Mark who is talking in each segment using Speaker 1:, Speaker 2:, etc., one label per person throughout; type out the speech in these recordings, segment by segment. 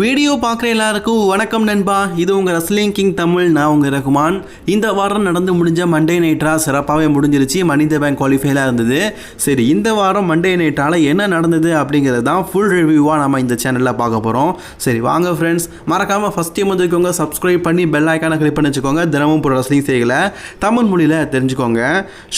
Speaker 1: Video பார்க்குற எல்லாருக்கும் வணக்கம் நண்பா. இது உங்கள் ரஸ்லிங் கிங் தமிழ் நான் உங்கள் ரகுமான். இந்த வாரம் நடந்து முடிஞ்ச மண்டே நைட்ரா சிறப்பாகவே முடிஞ்சிருச்சு. மனித பேங்க் குவாலிஃபைலாக இருந்தது. சரி இந்த வாரம் மண்டே நைட்டால் என்ன நடந்தது அப்படிங்கிறது தான் ஃபுல் ரிவ்யூவாக நம்ம இந்த சேனலில் பார்க்க போகிறோம் சரி வாங்க ஃப்ரெண்ட்ஸ் மறக்காமல் ஃபஸ்ட் டைம் வந்துக்கோங்க சப்ஸ்கிரைப் பண்ணி பெல் ஐக்கான கிளிக் பண்ணி வச்சுக்கோங்க. தினமும் ஒரு ரஸ்லிங் செய்யலை தமிழ் மொழியில் தெரிஞ்சுக்கோங்க.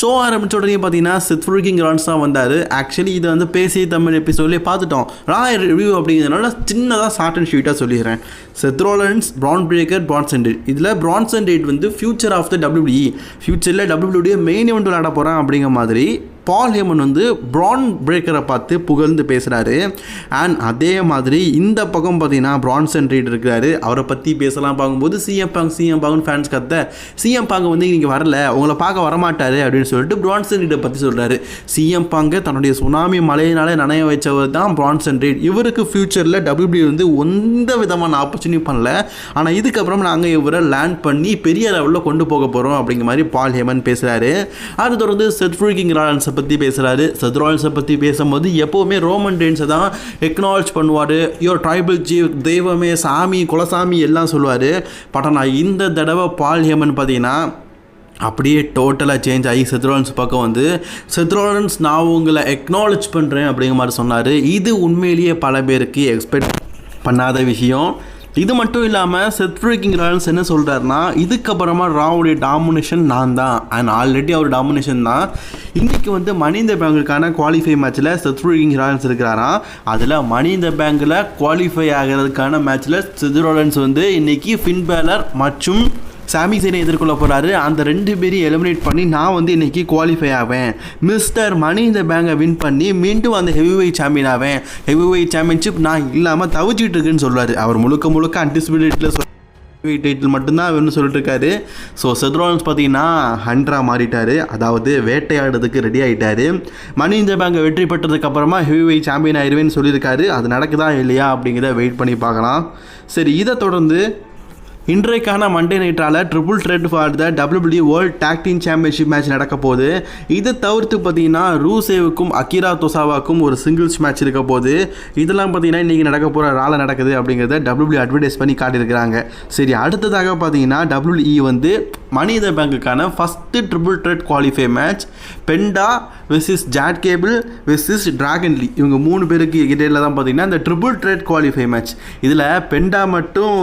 Speaker 1: ஷோ ஆரம்பித்த உடனே பார்த்தீங்கன்னா சித்ஃபுல்கிங் ரான்ஸ் தான் வந்தார். ஆக்சுவலி இது வந்து பேசி தமிழ் எபிசோட்லேயே பார்த்துட்டோம். ராய் ரிவ்யூ அப்படிங்கிறதுனால சின்னதாக ஷார்ட் அண்ட் ஷீட்டாக சொல்லிடுறேன். Seth Rollins Bron Breakker Bron's and இதில் பிரான்ஸ் அண்ட் வந்து ஃபியூச்சர் ஆஃப் த டபிள்யூடி ஃபியூச்சரில் டபிள்யூடியை மெயின் இவெண்ட் விளையாட போகிறேன் அப்படிங்கிற மாதிரி பால் ஹேமன் வந்து ப்ரான் பிரேக்கரை பார்த்து புகழ்ந்து பேசுகிறாரு அண்ட் அதே மாதிரி இந்த பக்கம் பார்த்தீங்கன்னா பிரான்ஸ் ரீட் இருக்கிறாரு. அவரை பற்றி பேசலாம் பார்க்கும்போது சிஎம் பாங் சிஎம் பாங்னு ஃபேன்ஸ் கத்த சிஎம் பாங்க வந்து இன்றைக்கி வரல உங்களை பார்க்க வரமாட்டார் அப்படின்னு சொல்லிட்டு பிரான்ஸ் அண்ட் ரீடை பற்றி சொல்கிறாரு சிஎம் பாங்க தன்னுடைய சுனாமி மழையினாலே நனைய வச்சவர் தான் ப்ரான் அண்ட் ரீட் இவருக்கு ஃப்யூச்சரில் டபிள்யூபி வந்து எந்த விதமான ஆப்பர்ச்சுனிட்டி பண்ணல. ஆனால் இதுக்கப்புறம் நாங்கள் இவரை லேண்ட் பண்ணி பெரிய லெவலில் கொண்டு போக போகிறோம் அப்படிங்கிற மாதிரி பால் ஹேமன் பேசுகிறாரு அது தொடர்ந்து செத்ஃப்ரூகிங் ராயல்ஸை பற்றி பேசுகிறாரு செத் ராயல்ஸை பற்றி பேசும்போது எப்போவுமே ரோமன் டேன்ஸை தான் எக்னாலஜ் பண்ணுவார். யோ ட்ரைபிள் ஜீவ் தெய்வமே சாமி குலசாமி எல்லாம் சொல்லுவார். பட் ஆனால் இந்த தடவை பால் ஹேமன் பார்த்தீங்கன்னா அப்படியே டோட்டலாக சேஞ்ச் ஆகி செத்ரோலன்ஸ் பக்கம் வந்து செத்ரோலன்ஸ் நான் உங்களை எக்னாலஜ் பண்ணுறேன் அப்படிங்கிற மாதிரி சொன்னார். இது உண்மையிலேயே பல பேருக்கு எக்ஸ்பெக்ட் பண்ணாத விஷயம். இது மட்டும் இல்லாமல் செத்ஃப்ரிக்கிங் ராயல்ஸ் என்ன சொல்கிறாருன்னா இதுக்கப்புறமா ராவுடைய டாமினேஷன் நான் தான். அண்ட் ஆல்ரெடி அவர் டாமினேஷன் தான். இன்றைக்கி வந்து மணிந்த பேங்குக்கான குவாலிஃபை மேட்ச்சில் செத்ஃப்ரிக்கிங் ராயல்ஸ் இருக்கிறாராம் அதில் மணிந்த பேங்கில் குவாலிஃபை ஆகிறதுக்கான மேட்ச்சில் செத்ரோலன்ஸ் வந்து இன்றைக்கி ஃபின் பேலர் மற்றும் சாமி சேனை எதிர்கொள்ள போகிறாரு அந்த ரெண்டு பேரையும் எலிமினேட் பண்ணி நான் வந்து இன்னைக்கு குவாலிஃபை ஆவேன். மிஸ்டர் மணி இந்த பேங்கை வின் பண்ணி மீண்டும் அந்த ஹெவி வெயிட் சாம்பியன் ஆவேன். ஹெவி வெயிட் சாம்பியன்ஷிப் நான் இல்லாமல் தவிச்சிட்டு இருக்குன்னு சொல்லுவார் அவர் முழுக்க முழுக்க அன்டிசிபேட்டடில் சொல் டைட்டில் மட்டும்தான் வேணும்னு சொல்லிட்டு இருக்காரு. ஸோ செத்ரோலன்ஸ் பார்த்தீங்கன்னா ஹண்ட்ரா மாறிட்டாரு. அதாவது வேட்டையாடுறதுக்கு ரெடி ஆகிட்டாரு மணி இந்த பேங்கை வெற்றி பெற்றதுக்கு அப்புறமா ஹெவி வெயிட் சாம்பியன் ஆயிடுவேன்னு சொல்லியிருக்காரு. அது நடக்குதா இல்லையா அப்படிங்கிறத வெயிட் பண்ணி பார்க்கலாம். சரி இதை தொடர்ந்து இன்றைக்கான Monday நைட்டால் triple threat for the WW world tag team championship match நடக்க போகுது. இதை தவிர்த்து பார்த்தீங்கன்னா ரூசேவுக்கும் அகிரா தொசாவாக்கும் ஒரு சிங்கிள்ஸ் மேட்ச் இருக்க போகுது. இதெல்லாம் பார்த்தீங்கன்னா இன்றைக்கி நடக்க போகிற ரால நடக்குது அப்படிங்கிறத டபிள்யூபிள்யூ அட்வர்டைஸ் பண்ணி காட்டியிருக்கிறாங்க. சரி அடுத்ததாக பார்த்தீங்கன்னா டபிள்யூஇ வந்து money the பேங்குக்கான first triple threat qualify match Penta versus Chad Gable versus Dragon இவங்க மூணு பேருக்கு இடையில தான் பார்த்தீங்கன்னா இந்த ட்ரிபிள் ட்ரெட் குவாலிஃபை மேட்ச் இதில் பெண்டா மட்டும்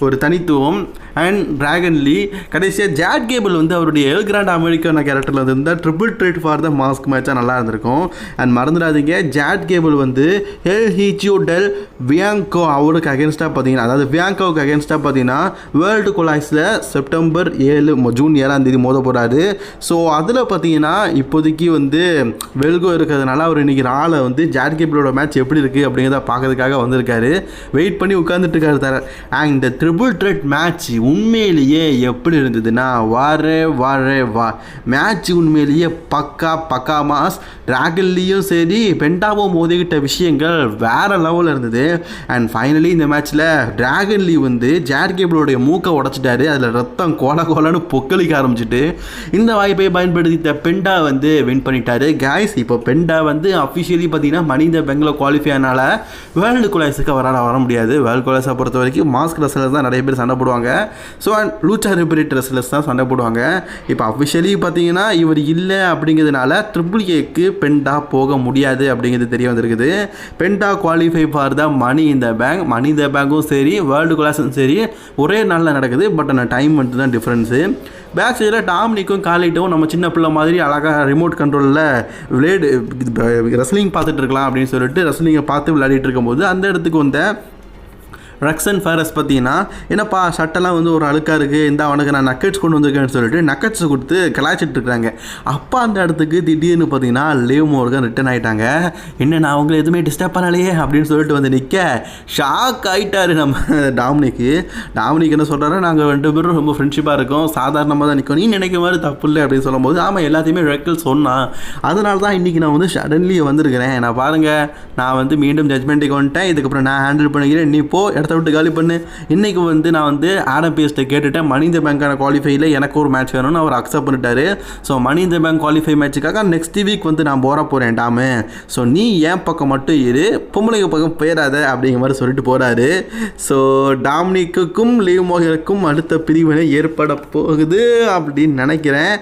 Speaker 1: ஒரு தனித்துவம் அண்ட் டிராகன் லீ கடைசியாக ஜாட் கேபிள் வந்து அவருடைய எல் கிராண்ட் அமெரிக்கான கேரக்டரில் வந்து triple threat for the mask மேட்சாக நல்லா இருந்திருக்கும். அண்ட் மறந்துடாதீங்க ஜாட் கேபிள் வந்து எல் ஹீச்சியோ டெல் வியாங்கோ அவருக்கு அகேன்ஸ்டாக பார்த்தீங்கன்னா அதாவது வியாங்கோவுக்கு அகேன்ஸ்டாக பார்த்தீங்கன்னா வேர்ல்டு கொலாய்ஸில் செப்டம்பர் ஏழு ஜூன் ஏழாம் தேதி மோத போகிறாரு ஸோ அதில் பார்த்தீங்கன்னா இப்போதைக்கு வந்து வெல்கோ இருக்கிறதுனால அவர் இன்னைக்கு ராலை வந்து ஜாட் கேபிளோட மேட்ச் எப்படி இருக்குது அப்படிங்கிறத பார்க்கறதுக்காக வந்திருக்காரு. வெயிட் பண்ணி உட்காந்துட்டு இருக்காரு தர. அண்ட் இந்த ட்ரிபிள் ட்ரெட் மேட்ச் உண்மையிலேயே எப்படி இருந்ததுன்னா வாரே வாரே வா. மேட்ச் உண்மையிலேயே பக்கா பக்கா மாஸ். ட்ராகன்லேயும் சரி பெண்டாவும் மோதிக்கிட்ட விஷயங்கள் வேறு லெவலில் இருந்தது. அண்ட் ஃபைனலி இந்த மேட்ச்சில் டிராகன் லீ வந்து ஜார்கேபிளோடைய மூக்கை உடச்சிட்டாரு. அதில் ரத்தம் கோல கோலன்னு பொக்களிக்க ஆரம்பிச்சிட்டு இந்த வாய்ப்பை பயன்படுத்தித்த பெண்டா வந்து வின் பண்ணிட்டாரு. கேஸ் இப்போ பெண்டா வந்து அஃபிஷியலி பார்த்தீங்கன்னா மனித பெங்கள குவாலிஃபை ஆனால வேர்ல்டு குலாய்ஸுக்கு அவரால் வர முடியாது. வேர்ல்டு குலாய்ஸை பொறுத்த வரைக்கும் மாஸ்க் ரசில் தான் நிறைய பேர் சண்டை போடுவாங்க. ஸோ அண்ட் லூச்சா ரிப்பரேட் ரெஸ்லர்ஸ் தான் சண்டை போடுவாங்க. இப்போ அஃபிஷியலி பார்த்தீங்கன்னா இவர் இல்லை அப்படிங்கிறதுனால ட்ரிபிள் ஏக்கு பெண்டா போக முடியாது அப்படிங்கிறது தெரிய வந்திருக்குது. பெண்டா குவாலிஃபை ஃபார் த மணி இந்த பேங்க் மணி இந்த பேங்க்கும் சரி வேர்ல்டு கிளாஸும் சரி ஒரே நாளில் நடக்குது பட் ஆனால் டைம் மட்டும் தான் டிஃப்ரென்ஸு பேக் சைடில் டாமினிக்கும் காலிட்டும் நம்ம சின்ன பிள்ளை மாதிரி அழகாக ரிமோட் கண்ட்ரோலில் விளையாடு ரெஸ்லிங் பார்த்துட்டு இருக்கலாம் அப்படின்னு சொல்லிட்டு ரெஸ்லிங்கை பார்த்து விளையாடிட்டு இருக்கும்போது அந்த இடத்துக்கு வந்த ரக்ஸன் ஃபாரஸ் பார்த்தீங்கன்னா என்னப்பா சட்டெல்லாம் வந்து ஒரு அழுக்காக இருக்குது இந்த அவனுக்கு நான் நக்கெட்ஸ் கொண்டு வந்திருக்கேன்னு சொல்லிட்டு நக்கெட்ஸ் கொடுத்து கலாய்ச்சிட்டு இருக்காங்க அப்பா அந்த இடத்துக்கு திடீர்னு பார்த்தீங்கன்னா லேவ் மோர்கன் ரிட்டன் ஆகிட்டாங்க என்ன நான் அவங்களை எதுவுமே டிஸ்டர்ப் பண்ணலையே அப்படின்னு சொல்லிட்டு வந்து நிற்க ஷாக் ஆகிட்டாரு நம்ம டாமினிக்கு. டாமினிக் என்ன சொல்கிறாரு நாங்கள் ரெண்டு பேரும் ரொம்ப ஃப்ரெண்ட்ஷிப்பாக இருக்கோம். சாதாரணமாக தான் நிற்கும் நீ நினைக்கிற மாதிரி தப்பு இல்லை அப்படின்னு சொல்லும்போது ஆமாம் எல்லாத்தையுமே ரெக்கல் சொன்னான். அதனால தான் இன்றைக்கி நான் வந்து சடன்லி வந்திருக்கிறேன். நான் பாருங்கள் நான் வந்து மீண்டும் ஜட்மெண்ட்டுக்கு வந்துட்டேன். இதுக்கப்புறம் நான் ஹேண்டில் பண்ணிக்கிறேன். நீ போ இடத்த விட்டு காலி பண்ணு. இன்னைக்கு வந்து நான் வந்து ஆடம் பேஸ்ட்டை கேட்டுட்டேன். மனித பேங்க்கான குவாலிஃபைல எனக்கு ஒரு மேட்ச் வேணும்னு அவர் அக்செப்ட் பண்ணிட்டாரு. ஸோ மனித பேங்க் குவாலிஃபை மேட்ச்சுக்காக நெக்ஸ்ட் வீக் வந்து நான் போற போகிறேன் டாமு ஸோ நீ என் பக்கம் மட்டும் இரு. பொம்பளைங்க பக்கம் போயிடாத அப்படிங்கிற மாதிரி சொல்லிட்டு போகிறாரு ஸோ டாமினிக்குக்கும் லீவ் மோகனுக்கும் அடுத்த பிரிவினை ஏற்பட போகுது அப்படின்னு நினைக்கிறேன்.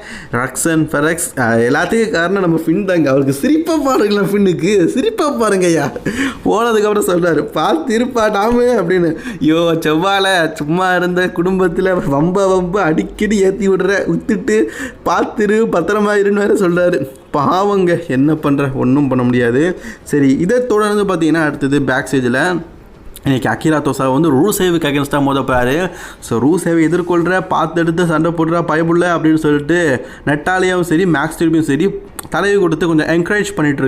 Speaker 1: ரக்ஸன் ஃபெரக்ஸ் எல்லாத்துக்கும் காரணம் நம்ம ஃபின் தாங்க. அவருக்கு சிரிப்பாக பாருங்களேன் ஃபின்னுக்கு சிரிப்பாக பாருங்க ஐயா. போனதுக்கப்புறம் சொல்கிறாரு பார்த்து இருப்பா டாமு அப்படின்னு. ஐயோ செவ்வாழை சும்மா இருந்த குடும்பத்தில் வம்ப வம்ப அடிக்கடி ஏற்றி விடுற வித்துட்டு பார்த்துரு பத்திரமா இருன்னு வேற சொல்கிறாரு பாவங்க என்ன பண்ணுற ஒன்றும் பண்ண முடியாது. சரி இதை தொடர்ந்து பார்த்தீங்கன்னா அடுத்தது பேக் ஸ்டேஜில் இன்றைக்கி அகிரா தோசா வந்து ரூ சேவுக்கு அகேன்ஸ்டாக மோதப்பாரு. ஸோ ரூ சேவை எதிர்கொள்கிற பார்த்து எடுத்து சண்டை போடுற பயப்புள்ள அப்படின்னு சொல்லிட்டு நெட்டாலியாவும் சரி மேக்ஸ் திருப்பியும் சரி தலைவி கொடுத்து கொஞ்சம் என்கரேஜ் பண்ணிட்டு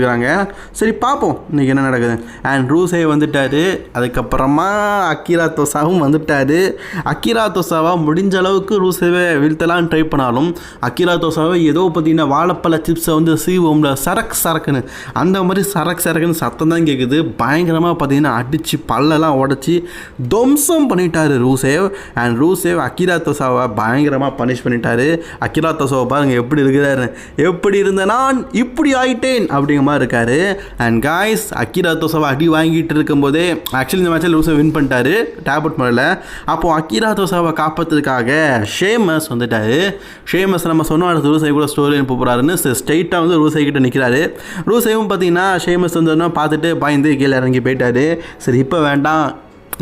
Speaker 1: சரி பார்ப்போம் இன்னைக்கு என்ன நடக்குது? அண்ட் ரூசே வந்துட்டாரு. அதுக்கப்புறமா அக்கீரா தோசாவும் வந்துட்டாரு. அக்கீரா தோசாவாக முடிஞ்ச அளவுக்கு ரூசேவை வீழ்த்தலாம் ட்ரை பண்ணாலும் அக்கீரா தோசாவை ஏதோ பார்த்தீங்கன்னா வாழைப்பழ சிப்ஸை வந்து சீவோம்ல சரக்கு சரக்குன்னு. அந்த மாதிரி சரக்கு சரக்குன்னு சத்தம் தான் கேட்குது பயங்கரமாக பார்த்தீங்கன்னா அடித்து பல்லெல்லாம் உடச்சி துவம்சம் பண்ணிட்டாரு ரூசேவ் அண்ட் ரூசேவ் அக்கீரா தோசாவை பயங்கரமாக பனிஷ் பண்ணிட்டாரு. அக்கீரா தோசாவை பாருங்கள் எப்படி இருக்கிறாரு. எப்படி இருந்தேன்னா நான் இப்படி ஆயிட்டேன் அப்படிங்கிற மாதிரி இருக்காரு. அண்ட் காய்ஸ் அக்கிரா தோசாவை அடி வாங்கிட்டு இருக்கும்போதே ஆக்சுவலி இந்த மேட்ச்சில் லூசை வின் பண்ணிட்டாரு டேப்லெட் முறையில் அப்போ அக்கிரா தோசாவை காப்பாற்றுறதுக்காக ஷேமஸ் வந்துட்டாரு. ஷேமஸ் நம்ம சொன்னோம் அடுத்து ரூசை கூட ஸ்டோரி அனுப்ப போகிறாருன்னு ஸ்ட்ரைட்டாக வந்து ரூசை கிட்ட நிற்கிறாரு ரூசையும் பார்த்தீங்கன்னா ஷேமஸ் வந்து பார்த்துட்டு பயந்து கீழே இறங்கி போயிட்டாரு. சரி இப்போ வேண்டாம்.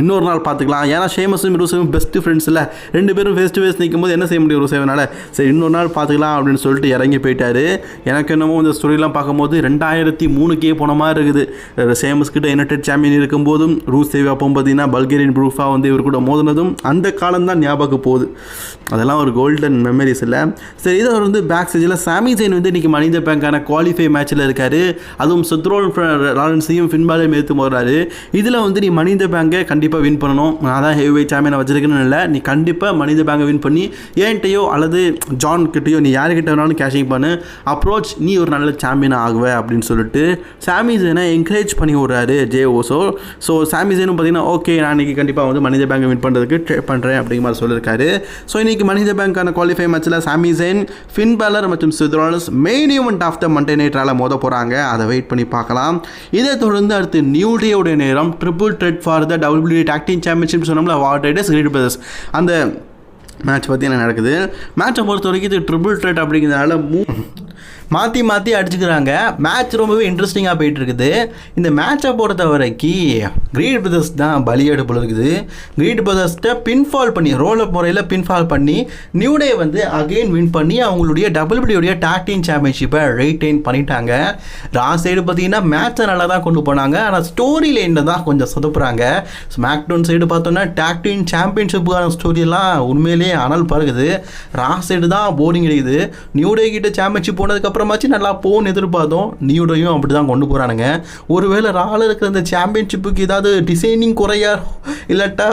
Speaker 1: இன்னொரு நாள் பார்த்துக்கலாம். ஏன்னா ஷேமஸும் ரூசேவும் பெஸ்ட்டு ஃப்ரெண்ட்ஸ் இல்லை. ரெண்டு பேரும் ஃபேஸ் டு ஃபேஸ் நிற்கும் போது என்ன செய்ய முடியும் ருசேவனால்? சரி இன்னொரு நாள் பார்த்துக்கலாம் அப்படின்னு சொல்லிட்டு இறங்கி போயிட்டாரு. எனக்கு என்னமோ இந்த ஸ்டோரிலாம் பார்க்கும்போது ரெண்டாயிரத்தி மூணுக்கே போன மாதிரி இருக்குது. ஷேமஸ் கிட்ட யுனைடெட் சாம்பியன் இருக்கும்போதும் ரூசேவ் அப்போ பார்த்தீங்கன்னா பல்கேரியன் ப்ரூஃபாக வந்து இவர் கூட மோதினதும் அந்த காலம்தான் ஞாபகம் போகுது. அதெல்லாம் ஒரு கோல்டன் மெமரிஸ் இல்லை. சரி இதை வந்து பேக் ஸ்டேஜில் சாமி ஜெயின் வந்து இன்றைக்கி மனித பேங்கான குவாலிஃபை மேட்ச்சில் இருக்கார். அதுவும் சுத்ரோல் லாரன்ஸையும் ஃபின்பாலையும் எடுத்து போடுறாரு இதில் வந்து நீ மனித பேங்கை கண்டிப்பாக வின் பண்ணணும். நான் தான் ஹெவி வெயிட் சாம்பியனை வச்சிருக்கேன்னு இல்லை. நீ கண்டிப்பாக மனித பேங்கை வின் பண்ணி ஏன்ட்டையோ அல்லது ஜான் கிட்டேயோ நீ யார்கிட்ட வேணாலும் கேஷிங் பண்ணு. அப்ரோச் நீ ஒரு நல்ல சாம்பியன் ஆகுவ அப்படின்னு சொல்லிட்டு சாமி ஜெனை என்கரேஜ் பண்ணி விடுறாரு ஜே ஓசோ ஸோ சாமி ஜெனும் பார்த்தீங்கன்னா ஓகே நான் இன்றைக்கி கண்டிப்பாக வந்து மனித பேங்கை வின் பண்ணுறதுக்கு ட்ரை பண்ணுறேன் அப்படிங்கிற மாதிரி சொல்லியிருக்காரு. ஸோ இன்றைக்கி மனித பேங்க்கான குவாலிஃபை மேட்ச்சில் சாமி ஜெயின் ஃபின் பேலர் மற்றும் Seth Rollins main event of the Monday நைட்ரால் மோத போகிறாங்க அதை வெயிட் பண்ணி பார்க்கலாம். இதை தொடர்ந்து அடுத்து நியூ டேவுடைய நேரம் triple threat for the W tag team championship சொன்னோம்ல வாட் ரைடர்ஸ் கிரீட் பிரதர்ஸ் அந்த மேட்ச் பற்றி என்ன நடக்குது? மேட்சை பொறுத்த வரைக்கும் இது ட்ரிபிள் ட்ரெட் அப்படிங்கிறதுனால மூ மாற்றி மாற்றி அடிச்சுக்கிறாங்க. மேட்ச் ரொம்பவே இன்ட்ரெஸ்டிங்காக போயிட்டு இருக்குது இந்த மேட்சை பொறுத்த வரைக்கும் கிரீட் பிரதர்ஸ் தான் பலியாடு போல இருக்குது. கிரீட் பிரதர்ஸ்ட்டை பின்ஃபால் பண்ணி ரோல் அப் முறையில் பின்ஃபால் பண்ணி நியூ டே வந்து அகெயின் வின் பண்ணி அவங்களுடைய டபிள்யூடியோடைய டாக்டிங் சாம்பியன்ஷிப்பை ரெய்டைன் பண்ணிட்டாங்க. ராஸ் சைடு பார்த்தீங்கன்னா மேட்சை நல்லா தான் கொண்டு போனாங்க. ஆனால் ஸ்டோரி லைனில் தான் கொஞ்சம் சொதப்புறாங்க. ஸ்மாக்டவுன் சைடு பார்த்தோன்னா டாக்டிங் சாம்பியன்ஷிப்புக்கான ஸ்டோரியெல்லாம் உண்மையிலேயே அனல் பறகுது ராஸ் சைடு தான் போரிங் அடிக்குது. நியூ டே கிட்ட சாம்பியன்ஷிப் அப்புறமாச்சு நல்லா போன்னு எதிர்பார்த்தோம். நியூடையும் அப்படி தான் கொண்டு போகிறானுங்க ஒருவேளை ரால இருக்கிற இந்த சாம்பியன்ஷிப்புக்கு ஏதாவது டிசைனிங் குறையா இல்லாட்டா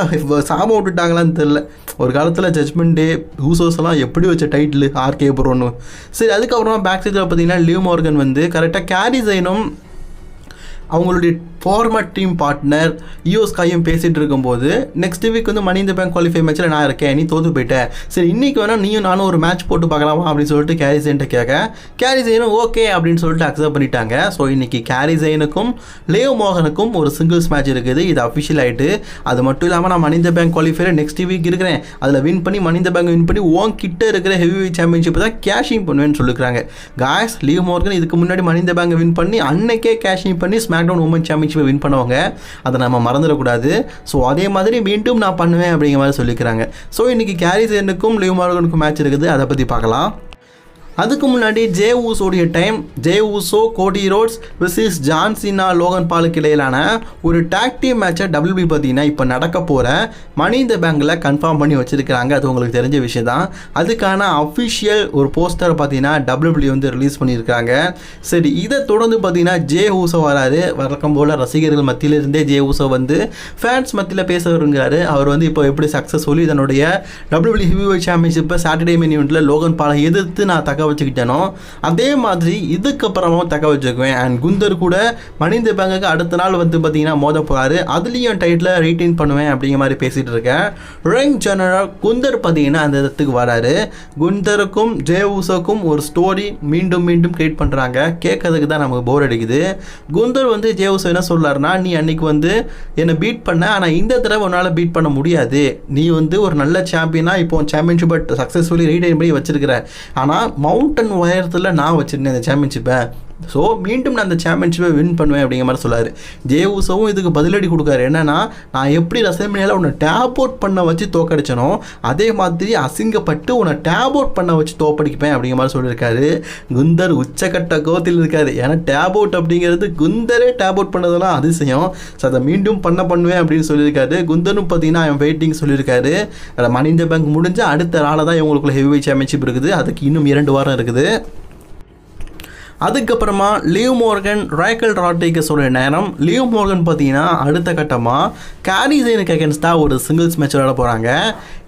Speaker 1: சாம விட்டுட்டாங்களான்னு தெரில ஒரு காலத்தில் ஜட்மெண்ட் டே ஹூசோஸ் எல்லாம் எப்படி வச்ச டைட்டில் ஆர்கே ப்ரோன்னு சரி அதுக்கப்புறமா பேக் சைடில் பார்த்தீங்கன்னா லிவ் மார்கன் வந்து கரெக்டாக கேரி சைனும் அவங்களுடைய ஃபார்மர் டீம் பார்ட்னர் யூஎஸ்காயும் பேசிகிட்டு இருக்கும்போது நெக்ஸ்ட் வீக் வந்து மணி இந்த பேங்க் குவாலிஃபை மேட்ச்சில் நான் இருக்கேன் நீ தோத்து போயிட்டேன் சரி இன்றைக்கி வேணால் நீயும் நானும் ஒரு மேட்ச் போட்டு பார்க்கலாமா அப்படின்னு சொல்லிட்டு கேரி கேட்க கேரி ஓகே அப்படின்னு சொல்லிட்டு அக்செப்ட் பண்ணிட்டாங்க. ஸோ இன்றைக்கி கேரி லேவ் மோகனுக்கும் ஒரு சிங்கிள்ஸ் மேட்ச் இருக்குது. இது அஃபிஷியல் ஆகிட்டு அது மட்டும் இல்லாமல் நான் மனித பேங்க் குவாலிஃபையில் நெக்ஸ்ட் வீக் இருக்கிறேன். அதில் வின் பண்ணி மனித பேங்க் வின் பண்ணி ஓன் கிட்ட இருக்கிற ஹெவி சாம்பியன்ஷிப் தான் கேஷிங் பண்ணுவேன்னு சொல்லியிருக்காங்க காய்ஸ் லீவ் மோர்கன் இதுக்கு முன்னாடி மனித பேங்கை வின் பண்ணி அன்னைக்கே கேஷிங் பண்ணி ஸ்மாக் டவுன் உமன் சாம்பியன்ஷிப்பை வின் பண்ணுவாங்க அதை நம்ம மறந்துடக்கூடாது. ஸோ அதே மாதிரி மீண்டும் நான் பண்ணுவேன் அப்படிங்கிற மாதிரி சொல்லிக்கிறாங்க. ஸோ இன்றைக்கி கேரி சேனுக்கும் லிவ் மார்கனுக்கும் மேட்ச் இருக்குது. அதை பற்றி பார்க்கலாம். அதுக்கு முன்னாடி Jey ஊசோடைய time Jey Uso Cody Rhodes versus John Cena Logan பாலுக்கு இடையிலான ஒரு டாக் டீம் மேட்சை டபிள்யூபி பார்த்தீங்கன்னா இப்போ நடக்க போகிற மணி இந்த பேங்கில் கன்ஃபார்ம் பண்ணி வச்சிருக்கிறாங்க. அது உங்களுக்கு தெரிஞ்ச விஷயம் தான் அதுக்கான அஃபிஷியல் ஒரு போஸ்டர் பார்த்தீங்கன்னா டபிள்யூபி வந்து ரிலீஸ் பண்ணியிருக்காங்க சரி இதை தொடர்ந்து பார்த்தீங்கன்னா ஜே ஊசோ வராது வழக்கம் போல் ரசிகர்கள் மத்தியிலிருந்தே ஜே ஊசோ வந்து ஃபேன்ஸ் மத்தியில் பேச வருங்கிறாரு அவர் வந்து இப்போ எப்படி சக்ஸஸ்ஃபுல்லி தன்னுடைய டபிள்யூபி ஹெவி சாம்பியன்ஷிப்பை சாட்டர்டே மெயின் லோகன் பாலை எதிர்த்து நான் தகவல் வச்சுக்கிட்டேனோ அதே மாதிரி இதுக்கப்புறமும் தக்க வச்சுக்குவேன் அண்ட் குந்தர் கூட மனித பேங்குக்கு அடுத்த நாள் வந்து பார்த்தீங்கன்னா மோத போகிறாரு அதுலேயும் டைட்டில் ரீட்டைன் பண்ணுவேன் அப்படிங்கிற மாதிரி பேசிகிட்டு இருக்கேன். ரிங் ஜெனரல் குந்தர் பார்த்தீங்கன்னா அந்த இடத்துக்கு வராரு. குந்தருக்கும் ஜே ஊசோக்கும் ஒரு ஸ்டோரி மீண்டும் மீண்டும் கிரியேட் பண்ணுறாங்க கேட்கறதுக்கு தான் நமக்கு போர் அடிக்குது. குந்தர் வந்து ஜே ஊசோ என்ன சொல்லாருன்னா நீ அன்னைக்கு வந்து என்னை பீட் பண்ண ஆனால் இந்த தடவை உன்னால் பீட் பண்ண முடியாது. நீ வந்து ஒரு நல்ல சாம்பியனாக இப்போ சாம்பியன்ஷிப்பை சக்ஸஸ்ஃபுல்லி ரீடைன் பண்ணி வச்சிருக்கிற. ஆனால் மவுண்டன் உயரத்தில் நான் வச்சுருந்தேன் இந்த சாம்பியன்ஷிப்பை ஸோ மீண்டும் நான் அந்த சாம்பியன்ஷிப்பை வின் பண்ணுவேன் அப்படிங்கிற மாதிரி சொல்லாரு. ஜே உசவும் இதுக்கு பதிலடி கொடுக்காரு. என்னன்னா நான் எப்படி ரசமணியால் உன்னை டேப் அவுட் பண்ண வச்சு தோக்கடிச்சனோ அதே மாதிரி அசிங்கப்பட்டு உன்னை டேப் அவுட் பண்ண வச்சு தோப்படிப்பேன் அப்படிங்கிற மாதிரி சொல்லியிருக்காரு குந்தர் உச்சக்கட்ட கோத்தில் இருக்காரு. ஏன்னா டேப் அவுட் அப்படிங்கிறது குந்தரே டேப் அவுட் பண்ணதெல்லாம் அதிசயம். ஸோ அதை மீண்டும் பண்ண பண்ணுவேன் அப்படின்னு சொல்லியிருக்காரு குந்தரும் பார்த்தீங்கன்னா அவன் வெயிட்டிங் சொல்லியிருக்காரு மனித பேங்க் முடிஞ்சு அடுத்த நாளை தான் இவங்களுக்குள்ள ஹெவி சாம்பியன்ஷிப் இருக்குது. அதுக்கு இன்னும் இரண்டு வாரம் இருக்குது. அதுக்கப்புறமா லியூ மோர்கன் ராய்கல் ராட்ரிகஸோட நேரம். லியூ மோர்கன் பார்த்தீங்கன்னா அடுத்த கட்டமாக கேரி ஜெயினுக்கு அகேன்ஸ்டாக ஒரு சிங்கிள்ஸ் மேட்ச் விளையாட போகிறாங்க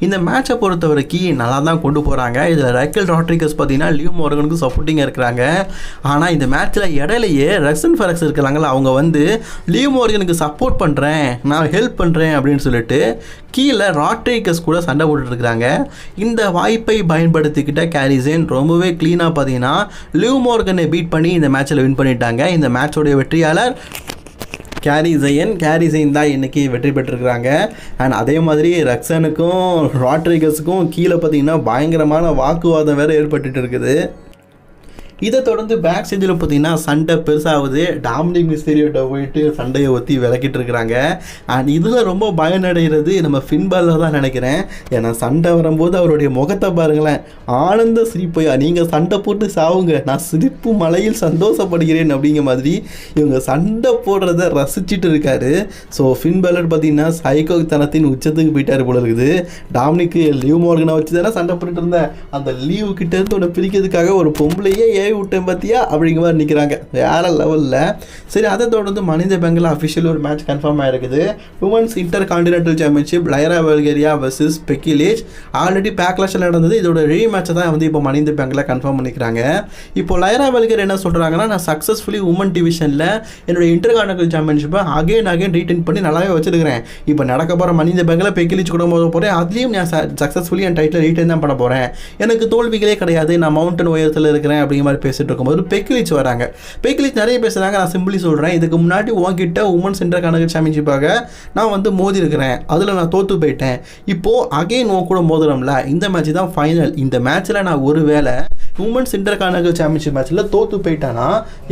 Speaker 1: இந்த மேட்சை பொறுத்த வரைக்கும் நல்லா தான் கொண்டு போகிறாங்க இதில் ரைக்கல் ராட்ரிகஸ் பார்த்தீங்கன்னா லியூ மோர்கனுக்கு சப்போர்ட்டிங்காக இருக்கிறாங்க. ஆனால் இந்த மேட்ச்சில் இடையிலேயே ரக்ஸன் ஃபெரக்ஸ் இருக்கிறாங்களா அவங்க வந்து லியூ மோர்கனுக்கு சப்போர்ட் பண்ணுறேன் நான் ஹெல்ப் பண்ணுறேன் அப்படின்னு சொல்லிட்டு கீழே ராட்ரேக்கர்ஸ் கூட சண்டை போட்டுட்ருக்காங்க இந்த வாய்ப்பை பயன்படுத்திக்கிட்ட கேரிசேன் ரொம்பவே க்ளீனாக பார்த்தீங்கன்னா லிவ் மோர்கனை பீட் பண்ணி இந்த மேட்ச்சில் வின் பண்ணிட்டாங்க. இந்த மேட்சோடைய வெற்றியாளர் கேரி ஜெயன் கேரி ஜெயின் தான் இன்றைக்கி வெற்றி பெற்றிருக்கிறாங்க. அண்ட் அதே மாதிரி ரக்ஸனுக்கும் ராட்ரிகஸுக்கும் கீழே பார்த்தீங்கன்னா பயங்கரமான வாக்குவாதம் வேறு ஏற்பட்டுட்டு இருக்குது. இதை தொடர்ந்து பேக் ஸ்டேஜில் பார்த்தீங்கன்னா சண்டை பெருசாகுது. டாமினிக் மிஸ்டீரியோட்ட போயிட்டு சண்டையை ஒத்தி விளக்கிட்டு இருக்கிறாங்க. அண்ட் இதில் ரொம்ப பயனடைகிறது நம்ம ஃபின்பாலில் தான் நினைக்கிறேன். ஏன்னா சண்டை வரும்போது அவருடைய முகத்தை பாருங்களேன். ஆனந்த சிரிப்பையா? நீங்கள் சண்டை போட்டு சாவுங்க. நான் சிரிப்பு மலையில் சந்தோஷப்படுகிறேன் அப்படிங்கிற மாதிரி இவங்க சண்டை போடுறத ரசிச்சுட்டு இருக்காரு. ஸோ ஃபின்பலர் பார்த்தீங்கன்னா சைக்கோ தனத்தின் உச்சத்துக்கு போயிட்டார் போல இருக்குது. டாமினிக்கு லீவ் மார்கனை வச்சு தானே சண்டை போட்டுட்டு இருந்தேன். அந்த லீவு கிட்டேருந்து உன்னை பிரிக்கிறதுக்காக ஒரு பொம்பளையே ஏ விட்டேன் பார்த்தியா அப்படிங்கிற மாதிரி நிற்கிறாங்க வேற லெவலில். சரி அதை தொடர்ந்து மனித பெங்கில் அஃபிஷியல் ஒரு மேட்ச் கன்ஃபார்ம் ஆயிருக்குது. Women's intercontinental championship Lyra Valkyria versus Becky Lynch already பேக்லாஷில் நடந்தது. இதோட ரீ மேட்சை தான் வந்து இப்போ மனித பெங்கில் கன்ஃபார்ம் பண்ணிக்கிறாங்க. இப்போ லைரா வெல்கேர் என்ன சொல்கிறாங்கன்னா நான் சக்ஸஸ்ஃபுல்லி உமன் டிவிஷனில் என்னோட இன்டர் கான்டினென்டல் சாம்பியன்ஷிப்பை அகைன் அகைன் ரீட்டைன் பண்ணி நல்லாவே வச்சிருக்கிறேன். இப்போ நடக்க போகிற மனித பெங்கில் பெக்கிலேஜ் கூட போக போகிறேன் அதுலேயும் நான் சக்ஸஸ்ஃபுல்லி என் டைட்டில் ரீட்டைன் தான் பண்ண போகிறேன் எனக்கு தோல்விகளே கிடையாது. நான் மவுண்டன் உயரத்தில் இருக்கிறேன் அப்படிங்கிற மாதிரி பேசிட்டு இருக்கும்போது பெக்கிலிச் வராங்க. பெக்கிலிச் நிறைய பேசுகிறாங்க நான் சிம்பிளி சொல்கிறேன் இதுக்கு முன்னாடி உங்ககிட்ட உமன் சென்டர் கணக்கு சாம்பியன்ஷிப்பாக நான் வந்து மோதி இருக்கிறேன் அதில் நான் தோற்று போயிட்டேன். இப்போது அகைன் உன் கூட மோதுறோம்ல. இந்த மேட்ச் தான் ஃபைனல் இந்த மேட்ச்சில் நான் ஒரு வேளை உமன்ஸ் இன்டர் கார்னகல் சாம்பியன்ஷிப் மேட்ச்சில் தோற்று போயிட்டேன்னா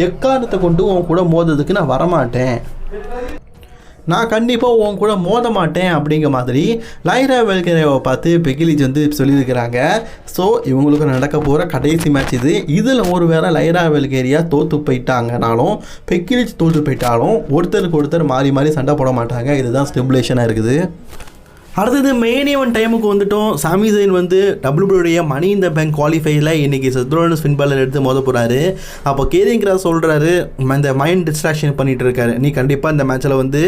Speaker 1: எக்காரணத்தை கொண்டு உன் கூட மோதுறதுக்கு நான் வரமாட்டேன்? நான் கண்டிப்பாக உன் கூட மோத மாட்டேன் அப்படிங்கிற மாதிரி லைரா வெல்கரேவை பார்த்து பெகிலிஜ் வந்து சொல்லியிருக்கிறாங்க. ஸோ இவங்களுக்கு நடக்க போகிற கடைசி மேட்ச் இது. இதில் ஒரு வேளை லைரா வெல்கேரியா தோற்று போயிட்டாங்கனாலும் பெக்கிலிஜ் தோற்று போயிட்டாலும் ஒருத்தருக்கு ஒருத்தர் மாறி மாறி சண்டை போட மாட்டாங்க. இதுதான் ஸ்டிமுலேஷனாக இருக்குது. அடுத்தது மெயின் ஈவெண்ட் டைமுக்கு வந்துட்டோம். சாமி ஜெயின் வந்து டபிள்யூடைய மணி இந்த பேங்க் குவாலிஃபைல இன்னைக்கு சத்ரோனஸ் ஸ்பின்பாலர் எடுத்து மோத போகிறாரு அப்போ கேரிங் கிராஸ் சொல்கிறாரு இந்த மைண்ட் டிஸ்ட்ராக்ஷன் பண்ணிட்டு இருக்காரு. நீ கண்டிப்பாக இந்த மேட்ச்சில் வந்து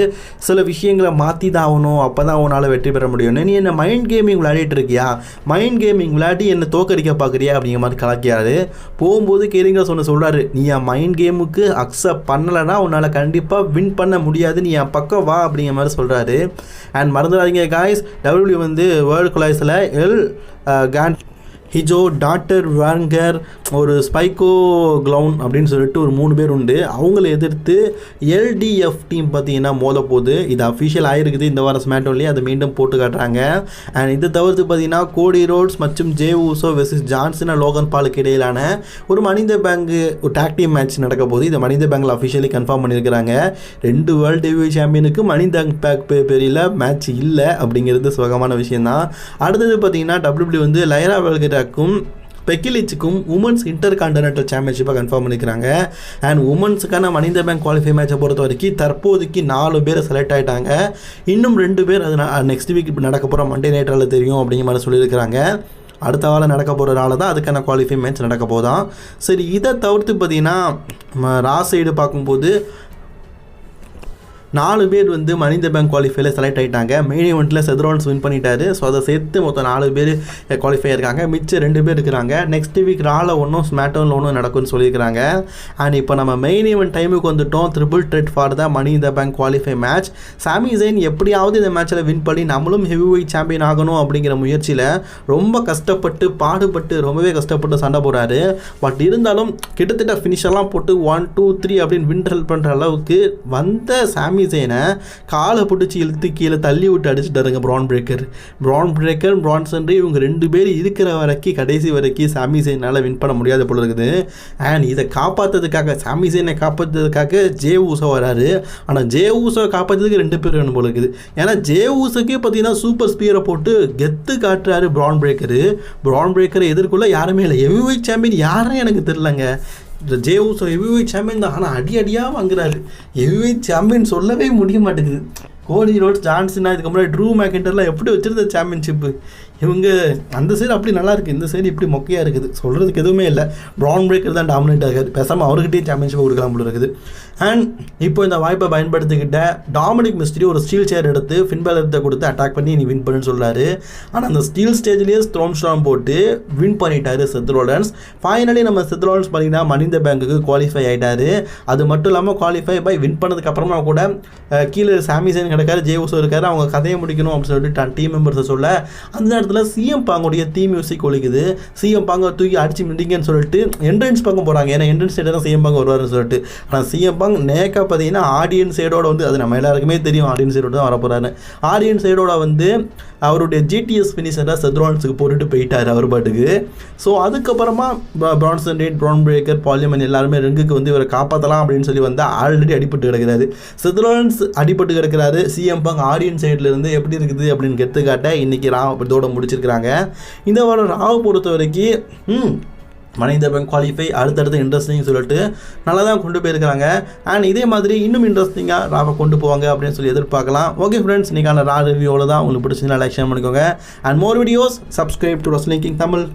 Speaker 1: சில விஷயங்களை மாற்றி தான் ஆகணும். அப்போ தான் உன்னால் வெற்றி பெற முடியும் நீ என்ன மைண்ட் கேமிங் விளையாடிட்டு இருக்கியா? மைண்ட் கேமிங் விளையாடி என்னை தோக்கடிக்க பார்க்குறியா அப்படிங்கிற மாதிரி கலக்கிறாரு போகும்போது கேரிங் கிராஸ் ஒன்று சொல்கிறாரு நீ என் மைண்ட் கேமுக்கு அக்செப்ட் பண்ணலைன்னா உன்னால் கண்டிப்பாக வின் பண்ண முடியாது. நீ என் பக்கம் வா. அப்படிங்கிற மாதிரி சொல்கிறாரு அண்ட் மறந்துடாதீங்க காய்ஸ் டபிள்யூ வந்து வேர்ல்டு குலாய்ஸில் எல் கேண்ட் ஹிஜோ டாக்டர் வாங்கர் ஒரு ஸ்பைக்கோ க்ளவுன் அப்படின்னு சொல்லிட்டு ஒரு மூணு பேர் உண்டு. அவங்கள எதிர்த்து எல்டிஎஃப் டீம் பார்த்தீங்கன்னா மோத போகுது. இது அஃபிஷியல் ஆயிருக்குது. இந்த வாரம் ஸ்மேட்டோன்லேயே அதை மீண்டும் போட்டு காட்டுறாங்க. அண்ட் இதை தவிர்த்து பார்த்தீங்கன்னா கோடி ரோட்ஸ் மற்றும் Jey Uso versus Johnson Logan பாலுக்கு இடையிலான ஒரு மனித பேங்கு ஒரு டாக்டிவ் மேட்ச் நடக்க போகுது. இந்த மனித பேங்கில் அஃபிஷியலி கன்ஃபார்ம் பண்ணியிருக்கிறாங்க. ரெண்டு வேர்ல்டு ஹெவி சாம்பியனுக்கு மனித பேக் பெரியல மேட்ச் இல்லை அப்படிங்கிறது சுகமான விஷயம் தான் அடுத்தது பார்த்தீங்கன்னா டபிள்யூபிள்யூ வந்து லைரா வெல்கராக்கும் பெக்கிலிச்சுக்கும் உமன்ஸ் இன்டர் கான்டினென்டல் சாம்பியன்ஷிப்பை கன்ஃபார்ம் பண்ணிக்கிறாங்க. அண்ட் உமன்ஸுக்கான மனித பேங்க் குவாலிஃபை மேட்சை பொறுத்த வரைக்கும் தற்போதைக்கு நாலு பேர் செலக்ட் ஆகிட்டாங்க இன்னும் ரெண்டு பேர் அது நெக்ஸ்ட் வீக் நடக்க போகிற மண்டே நைட்டில் தெரியும் அப்படிங்கிற மாதிரி சொல்லியிருக்கிறாங்க. அடுத்த வாரம் நடக்க போகிறனால தான் அதுக்கான குவாலிஃபை மேட்ச் நடக்க போதான் சரி இதை தவிர்த்து பார்த்தீங்கன்னா ரா சைடு பார்க்கும்போது நாலு பேர் வந்து மனித பேங்க் குவாலிஃபைல செலக்ட் ஆகிட்டாங்க மெயின் ஈவெண்ட்டில் செத்ரோன்ஸ் வின் பண்ணிட்டாரு. ஸோ அதை சேர்த்து மொத்தம் நாலு பேர் குவாலிஃபை இருக்காங்க மிச்சம் ரெண்டு பேர் இருக்கிறாங்க. நெக்ஸ்ட் வீக் ரால ஒன்றும் ஸ்மேட்டோனில் ஒன்றும் நடக்கும்னு சொல்லியிருக்கிறாங்க. அண்ட் இப்போ நம்ம மெயின் ஈவெண்ட் டைமுக்கு வந்துட்டோம். Triple threat for the money இந்த பேங்க் குவாலிஃபை மேட்ச் சாமி ஜெயின் எப்படியாவது இந்த மேட்ச்சில் வின் பண்ணி நம்மளும் ஹெவி வெயிட் சாம்பியன் ஆகணும் அப்படிங்கிற முயற்சியில் ரொம்ப கஷ்டப்பட்டு பாடுபட்டு ரொம்பவே கஷ்டப்பட்டு சண்டை போடுறாரு. பட் இருந்தாலும் கிட்டத்தட்ட ஃபினிஷெல்லாம் போட்டு ஒன் டூ த்ரீ அப்படின்னு வின் ஹெல்ப் பண்ணுற அளவுக்கு வந்த சாமி ஜெயினை காலை பிடிச்சி இழுத்து கீழே தள்ளி விட்டு அடிச்சுட்டாருங்க Bron Breakker Bron Breakker Bron Sunday இவங்க ரெண்டு பேர் இருக்கிற வரைக்கும் கடைசி வரைக்கும் சாமி சேனால் வின் பண்ண முடியாத போல இருக்குது. அண்ட் இதை காப்பாற்றுறதுக்காக சாமி சேனை காப்பாற்றுறதுக்காக ஜே ஊசோ வராரு. ஆனால் ஜே ஊசோ காப்பாற்றுறதுக்கு ரெண்டு பேர் வேணும் போல இருக்குது. ஏன்னா ஜே ஊசோக்கே பார்த்தீங்கன்னா சூப்பர் ஸ்பியரை போட்டு கெத்து காட்டுறாரு ப்ரான் பிரேக்கரு ப்ரான் பிரேக்கரை எதிர்கொள்ள யாருமே இல்லை. எவ்வி சாம்பியன் யாரும் எனக்கு தெரிலங்க இந்த ஜே ஊசோ ஹெவி சாம்பியன் தான். ஆனால் அடி அடியாக வாங்குறாரு. ஹெவி சாம்பியன் சொல்லவே முடிய மாட்டேங்குது. கோடி ரோட்ஸ் ஜான்சனா இதுக்கு முன்னாடி ட்ரூ மேக்கெண்டர்லாம் எப்படி வச்சுருந்த சாம்பியன்ஷிப்பு இவங்க அந்த சைடு அப்படி நல்லா இருக்குது இந்த சைடு இப்படி மொக்கையாக இருக்குது. சொல்கிறதுக்கு எதுவுமே இல்லை. ப்ரௌன் பிரேக்கர் தான் டாமினேட் ஆகாது பேசாமல் அவர்கிட்டயே சாம்பியன்ஷிப் கொடுக்கலாம் போல இருக்குது. அண்ட் இப்போ இந்த வாய்ப்பை பயன்படுத்திக்கிட்ட டாமினிக் மிஸ்ட்ரி ஒரு ஸ்டீல் சேர் எடுத்து ஃபின்பேலத்தை கொடுத்து அட்டாக் பண்ணி நீ வின் பண்ணுன்னு சொல்கிறாரு ஆனால் அந்த ஸ்டீல் ஸ்டேஜ்லேயே ஸ்ட்ரோம் ஸ்ட்ராம் போட்டு வின் பண்ணிட்டாரு செத்ரோலன்ஸ் ஃபைனலி நம்ம செத்ரோலன்ஸ் பார்த்தீங்கன்னா மனித பேங்குக்கு குவாலிஃபை ஆகிட்டாரு அது மட்டும் இல்லாமல் குவாலிஃபை பை வின் பண்ணதுக்கு அப்புறமா கூட கீழே கீழே சாமிசன் கிடக்காரு ஜே உசோ இருக்காரு. அவங்க கதையை முடிக்கணும் அப்படின்னு சொல்லிட்டு தன் டீம் மெம்பர்ஸை சொல்ல அந்த நேரத்தில் சிஎம் பாங்குடைய தீ மியூசிக் ஒழிக்குது சிஎம் பாங்க தூக்கி அடிச்சு மிண்டிங்கன்னு சொல்லிட்டு என்ட்ரன்ஸ் பக்கம் போகிறாங்க ஏன்னா என்ட்ரன்ஸ் சைடு தான் சிஎம் பாங்க வருவாருன்னு சொல்லிட்டு. ஆனால் சிஎம் பாங் நேக்கா பார்த்தீங்கன்னா ஆடியன்ஸ் சைடோட வந்து அது நம்ம எல்லாருக்குமே தெரியும் ஆடியன்ஸ் சைடோட தான் வரப்போகிறாரு ஆடியன்ஸ் சைடோட வந்து அவருடைய ஜிடிஎஸ் ஃபினிஷரை செத்ரான்ஸுக்கு போட்டுட்டு போயிட்டார் அவர் பாட்டுக்கு. ஸோ அதுக்கப்புறமா Bronson Reed Bron Breakker Paul Heyman எல்லாருமே ரெங்குக்கு வந்து இவரை காப்பாற்றலாம் அப்படின்னு சொல்லி வந்து ஆல்ரெடி அடிபட்டு கிடக்கிறாரு. செத்ரான்ஸ் அடிபட்டு கிடக்கிறாரு. சிஎம் பங் ஆடியன்ஸ் சைடில் இருந்து எப்படி இருக்குது அப்படின்னு கெத்துக்காட்ட இன்றைக்கி ராவ் இதோட முடிச்சிருக்கிறாங்க. இந்த வாரம் ராவ் பொறுத்த வரைக்கும் மனிதபன் குவாலிஃபை அடுத்தடுத்து இன்ட்ரெஸ்டிங் சொல்லிட்டு நல்லா தான் கொண்டு போயிருக்கிறாங்க. அண்ட் இதே மாதிரி இன்னும் இன்ட்ரெஸ்டிங்காக ராவை கொண்டு போவாங்க அப்படின்னு சொல்லி எதிர்பார்க்கலாம். ஓகே ஃப்ரெண்ட்ஸ் இன்றைக்கான ரா ரிவ்யூவில் தான் உங்களுக்கு பிடிச்சிருந்தா லைக் ஷேர் பண்ணிக்கோங்க. And more videos subscribe to wrestling king Tamil